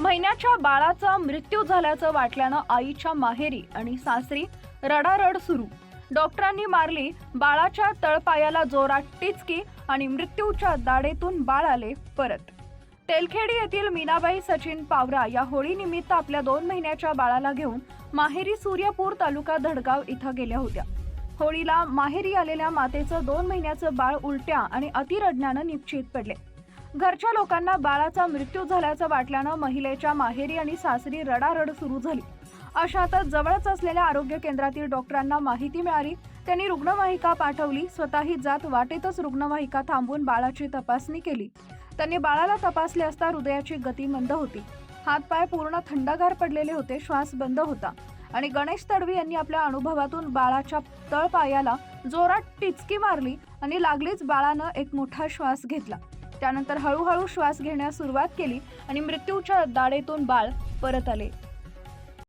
महिन्याच्या बाळाचा मृत्यू झाल्याचं वाटल्यानं आईच्या माहेरी आणि सासरी रडारड सुरू. डॉक्टरांनी मारली बाळाच्या तळपायाला जोरात टिचकी आणि मृत्यूच्या दाढेतून बाळ आले परत. तेलखेडी येथील मीनाबाई सचिन पावरा या होळीनिमित्त आपल्या दोन महिन्याच्या बाळाला घेऊन माहेरी सूर्यपूर तालुका धडगाव इथं गेल्या होत्या. होळीला माहेरी आलेल्या मातेचं दोन महिन्याचं बाळ उलट्या आणि अतिरडण्यानं निश्चित पडले. घरच्या लोकांना बाळाचा मृत्यू झाल्याचं वाटल्यानं महिलेच्या माहेरी आणि सासरी रडारड सुरू झाली. अशातच जवळच असलेल्या आरोग्य केंद्रातील डॉक्टरांना माहिती मिळाली. त्यांनी रुग्णवाहिका पाठवली. स्वतःही जात वाटेतच रुग्णवाहिका थांबवून बाळाची तपासणी केली. त्यांनी बाळाला तपासले असता हृदयाची गती मंद होती. हातपाय पूर्ण थंडगार पडलेले होते. श्वास बंद होता. आणि गणेश तडवी यांनी आपल्या अनुभवातून बाळाच्या तळपायाला जोरात टिचकी मारली आणि लागलीच बाळानं एक मोठा श्वास घेतला. त्यानंतर हळूहळू श्वास घेण्यास सुरुवात केली आणि मृत्यूच्या दाढेतून बाळ परत आले.